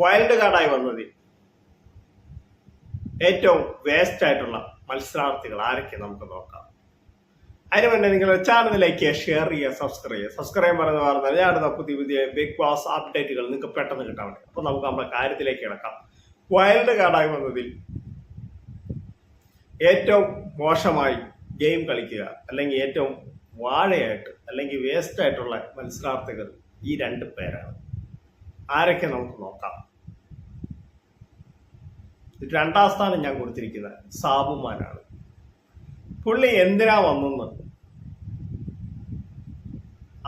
Wild കാർഡായി വന്നതിൽ ഏറ്റവും waste ആയിട്ടുള്ള മത്സരാർത്ഥികൾ ആരൊക്കെ നമുക്ക് നോക്കാം. അതിന് മുന്നേ നിങ്ങൾ ചെയ്യുക ഷെയർ ചെയ്യുക സബ്സ്ക്രൈബ് ചെയ്യുക. സബ്സ്ക്രൈബ് പറയുന്ന പറഞ്ഞാൽ ഞാനിടുന്ന പുതിയ പുതിയ ബിഗ് ബോസ് അപ്ഡേറ്റുകൾ നിങ്ങൾക്ക് പെട്ടെന്ന് കിട്ടാൻ വേണ്ടി. അപ്പോൾ നമുക്ക് നമ്മുടെ കാര്യത്തിലേക്ക് കിടക്കാം. വൈൽഡ് കാർഡായി വന്നതിൽ ഏറ്റവും മോശമായി ഗെയിം കളിക്കുക അല്ലെങ്കിൽ ഏറ്റവും വാഴയായിട്ട് അല്ലെങ്കിൽ വേസ്റ്റ് ആയിട്ടുള്ള മത്സരാർത്ഥികൾ ഈ രണ്ട് പേരാണ്. ആരൊക്കെ നമുക്ക് നോക്കാം? രണ്ടാം സ്ഥാനം ഞാൻ കൊടുത്തിരിക്കുന്നത് സാബുമാനാണ്. പുള്ളി എന്തിനാ വന്നെന്ന്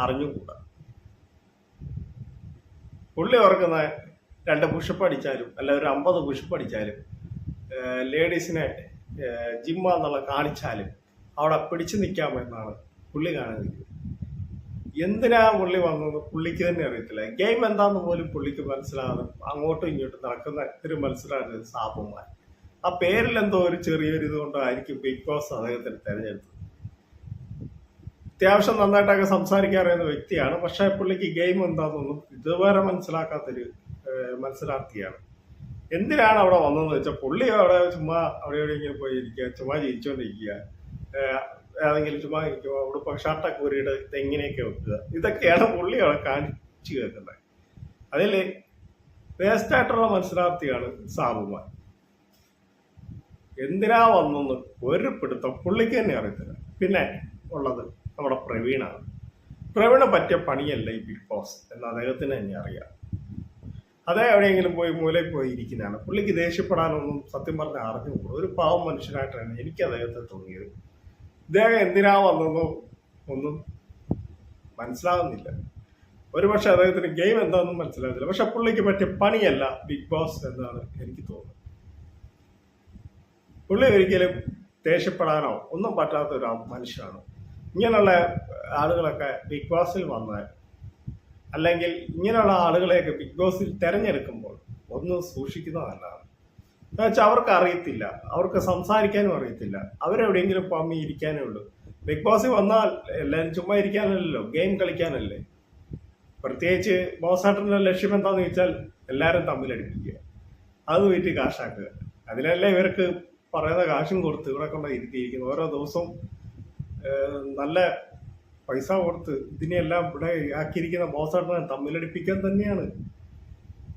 അറിഞ്ഞുകൂടാ. പുള്ളി ഓർക്കുന്ന രണ്ട് പുഷപ്പ് അടിച്ചാലും അല്ല ഒരു അമ്പത് പുഷപ്പ് അടിച്ചാലും ലേഡീസിനെ ജിമ്മ എന്നുള്ള കാണിച്ചാലും അവിടെ പിടിച്ചു നിൽക്കാമെന്നാണ് പുള്ളി കാണുന്നത് എന്തിനാ പുള്ളി വന്നത്? പുള്ളിക്ക് തന്നെ അറിയത്തില്ല. ഗെയിം എന്താന്ന് പോലും പുള്ളിക്ക് മനസ്സിലാകാതെ അങ്ങോട്ടും ഇങ്ങോട്ടും നടക്കുന്ന ഇത്തിരി മത്സരമാണ് സാപ്പുമാർ ആ പേരിൽ എന്തോ ഒരു ചെറിയൊരു ഇതുകൊണ്ടായിരിക്കും ബിഗ് ബോസ് അദ്ദേഹത്തിന് തെരഞ്ഞെടുത്തത്. അത്യാവശ്യം നന്നായിട്ടൊക്കെ സംസാരിക്കാൻ അറിയുന്ന വ്യക്തിയാണ്. പക്ഷെ പുള്ളിക്ക് ഗെയിം എന്താണെന്നൊന്നും ഇതുവരെ മനസ്സിലാക്കാത്തൊരു മനസ്സിലാക്കിയാണ് എന്തിനാണ് അവിടെ വന്നതെന്ന് വെച്ചാൽ പുള്ളി അവിടെ ചുമ്മാ അവിടെ എവിടെയെങ്കിലും പോയി ഇരിക്കുക ചുമ്മാ ജയിച്ചുകൊണ്ടിരിക്കുക ഏതെങ്കിലും ചുമ്മാ ഇരിക്കുക ഉടുപ്പ് ഷർട്ടൊക്കെ ഊരിയിട്ട് തെങ്ങിനെയൊക്കെ വെക്കുക? ഇതൊക്കെയാണ് പുള്ളി അവിടെ കാണിച്ചു കേൾക്കുന്നത്. അതിൽ വേസ്റ്റായിട്ടുള്ള മത്സരാർത്ഥിയാണ് സാബുമാൻ. എന്തിനാ വന്നെന്ന് ഒരു പിടുത്തം പുള്ളിക്ക് തന്നെ അറിയത്തില്ല. പിന്നെ ഉള്ളത് നമ്മുടെ പ്രവീണാണ്. പ്രവീണ പറ്റിയ പണിയല്ല ഈ ബിഗ് ബോസ് എന്ന് അദ്ദേഹത്തിന് തന്നെ അറിയാം. അതേ എവിടെയെങ്കിലും പോയി മൂലയിൽ പോയി ഇരിക്കുന്നതാണ്. പുള്ളിക്ക് ദേഷ്യപ്പെടാനൊന്നും സത്യം പറഞ്ഞാൽ അറിഞ്ഞുകൂടും. ഒരു പാവം മനുഷ്യനായിട്ടാണ് എനിക്ക് അദ്ദേഹത്തെ തോന്നിയത്. ഇദ്ദേഹം എന്തിനാ വന്നതെന്നോ ഒന്നും മനസ്സിലാകുന്നില്ല ഒരുപക്ഷെ അദ്ദേഹത്തിന് ഗെയിം എന്താണെന്നും മനസ്സിലാകുന്നില്ല പക്ഷെ പുള്ളിക്ക് പറ്റിയ പണിയല്ല ബിഗ് ബോസ് എന്നാണ് എനിക്ക് തോന്നുന്നത്. പുള്ളി ഒരിക്കലും ദേഷ്യപ്പെടാനോ ഒന്നും പറ്റാത്ത ഒരു മനുഷ്യനാണ്. ഇങ്ങനെയുള്ള ആളുകളൊക്കെ ബിഗ് ബോസിൽ വന്നാൽ അല്ലെങ്കിൽ ഇങ്ങനെയുള്ള ആളുകളെയൊക്കെ ബിഗ് ബോസിൽ തിരഞ്ഞെടുക്കുമ്പോൾ ഒന്ന് സൂക്ഷിക്കുന്നത് നല്ലതാണ് എന്ന് വെച്ചാൽ അവർക്ക് അറിയത്തില്ല. അവർക്ക് സംസാരിക്കാനും അറിയത്തില്ല. അവരെവിടെയെങ്കിലും പമ്മി ഇരിക്കാനേ ഉള്ളൂ. ബിഗ് ബോസ് വന്നാൽ എല്ലാവരും ചുമ്മാ ഇരിക്കാനല്ലല്ലോ. ഗെയിം കളിക്കാനല്ലേ. പ്രത്യേകിച്ച് ബോസാട്ടന്റെ ലക്ഷ്യം എന്താണെന്ന് ചോദിച്ചാൽ എല്ലാവരും തമ്മിലടിപ്പിക്കുക. അത് വീട്ടിൽ കാശാക്കുക. അതിനല്ലേ ഇവർക്ക് പറയുന്ന കാശും കൊടുത്ത് ഇവിടെ കൊണ്ട് ഇരുത്തിയിരിക്കുന്നു. ഓരോ ദിവസവും നല്ല പൈസ കൊടുത്ത് ഇതിനെല്ലാം ഇവിടെ ആക്കിയിരിക്കുന്ന ബോസാട്ടനെ തമ്മിലടിപ്പിക്കാൻ തന്നെയാണ്.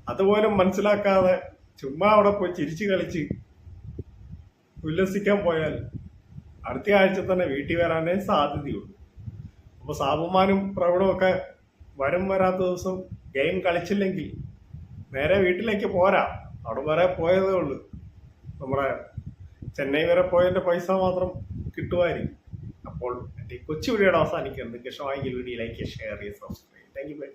അതുപോലും മനസ്സിലാക്കാതെ ചുമ്മാ അവിടെ പോയി ചിരിച്ചു കളിച്ച് ഉല്ലസിക്കാൻ പോയാൽ അടുത്ത ആഴ്ച തന്നെ വീട്ടിൽ വരാനേ സാധ്യതയുള്ളൂ. അപ്പൊ സാബുമാനും പ്രവണവും ഒക്കെ വരും വരാത്ത ദിവസം ഗെയിം കളിച്ചില്ലെങ്കിൽ നേരെ വീട്ടിലേക്ക് പോരാ. അവിടെ വരെ പോയതേ ഉള്ളൂ. നമ്മുടെ ചെന്നൈ വരെ പോയതിന്റെ പൈസ മാത്രം കിട്ടുമായിരിക്കും. അപ്പോൾ എന്റെ കൊച്ചു വീഡിയോയുടെ അവസാനിക്കുന്നത് നിങ്ങൾക്ക് ഇഷ്ടമായെങ്കിൽ വീഡിയോ ലൈക്ക് ഷെയർ ചെയ്യുക സബ്സ്ക്രൈബ് താങ്ക് യു ബൈ